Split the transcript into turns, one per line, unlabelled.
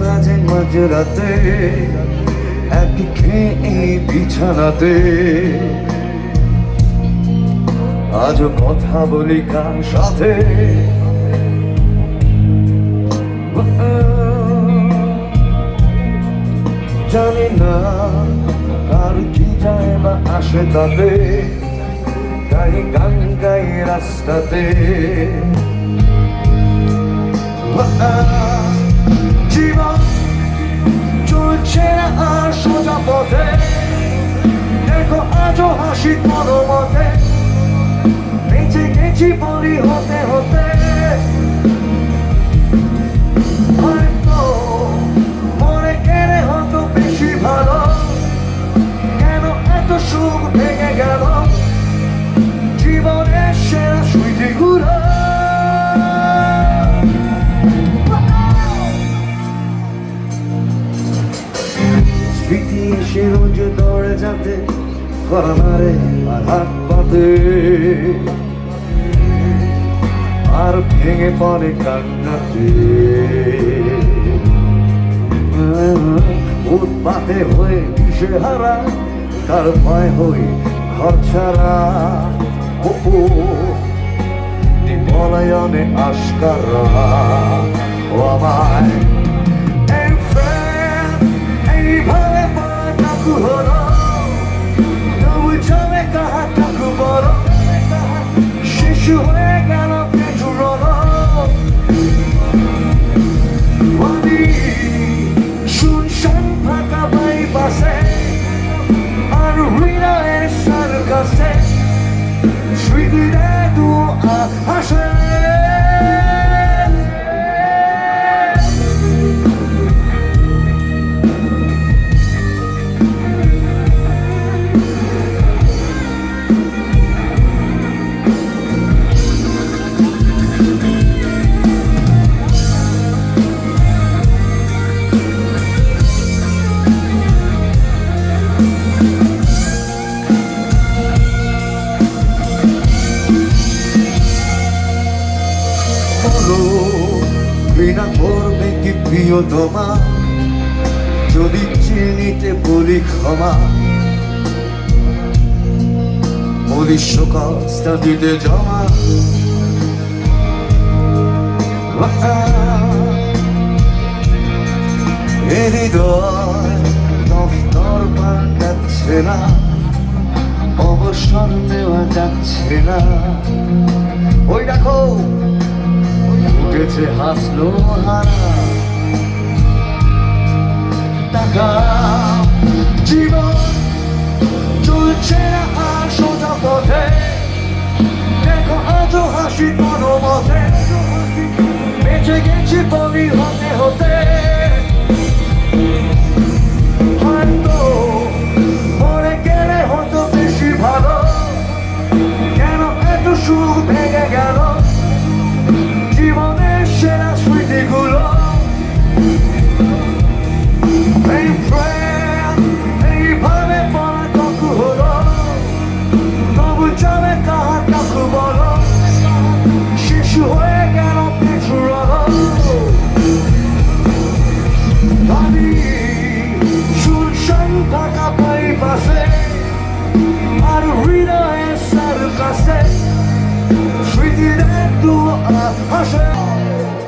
মাঝে মাঝরাতে এক খেয়ে বিছানাতে। আজও কথা বলি কার সাথে? জানি না কার কি যায় বা আসে তাতে গাই গান গাই রাস্তাতে। না আর সোজা পথে। দেখো আজও হাসি কোনো মতে বেঁচে গেছি বলি হতে হতে। স্মৃতি এসে রোজ দৌড়ে যাতে করা মারে আর হাত পাতে। আর ভেঙে পড়ে কান্নাতে। উৎপাতে হয়ে দিশে হারা তার ভয় হই ঘর ছাড়া। ও, পলায়নে আস্কারা ও আমায় শিশু হয়ে গেল শুনশান ফাঁকা বাই পাশে আর হৃদয়ের সার্কাসে। স্মৃতিরে দু আসে ঘৃণা করবে কি প্রিয় তোমা যদি চিনিতে বলি ক্ষমা শোকস্তা দিতে জমা। হৃদয় দফতর পাল্টাচ্ছে না, অবসর নেওয়া যাচ্ছে না। ওই দেখো উঠেছে, হাসলো হারা টাকা, জীবন চলছে আর সোজা পথে। দেখো আজও হাসি কোনো মতে। বেঁচে গেছি বলি হতে হতে। ses Fui direto a